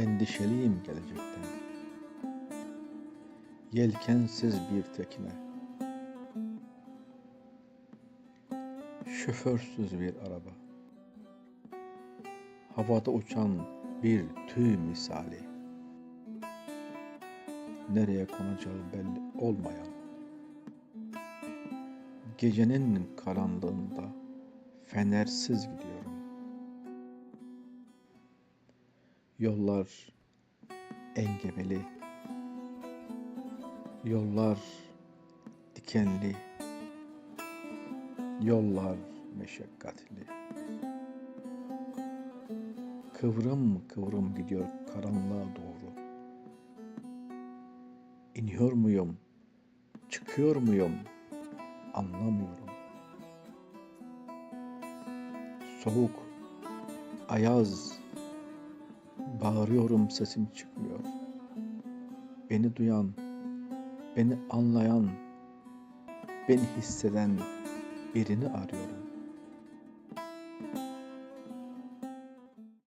endişeliyim gelecekten. Yelkensiz bir tekne. Şoförsüz bir araba. Havada uçan bir tüy misali. Nereye konacağı belli olmayan. Gecenin karanlığında fenersiz gidiyorum. Yollar engebeli. Yollar dikenli. Yollar meşakkatli. Kıvrım kıvrım gidiyor karanlığa doğru. İniyor muyum? Çıkıyor muyum? Anlamıyorum. Soğuk, ayaz, bağırıyorum sesim çıkmıyor. Beni duyan, beni anlayan, beni hisseden birini arıyorum.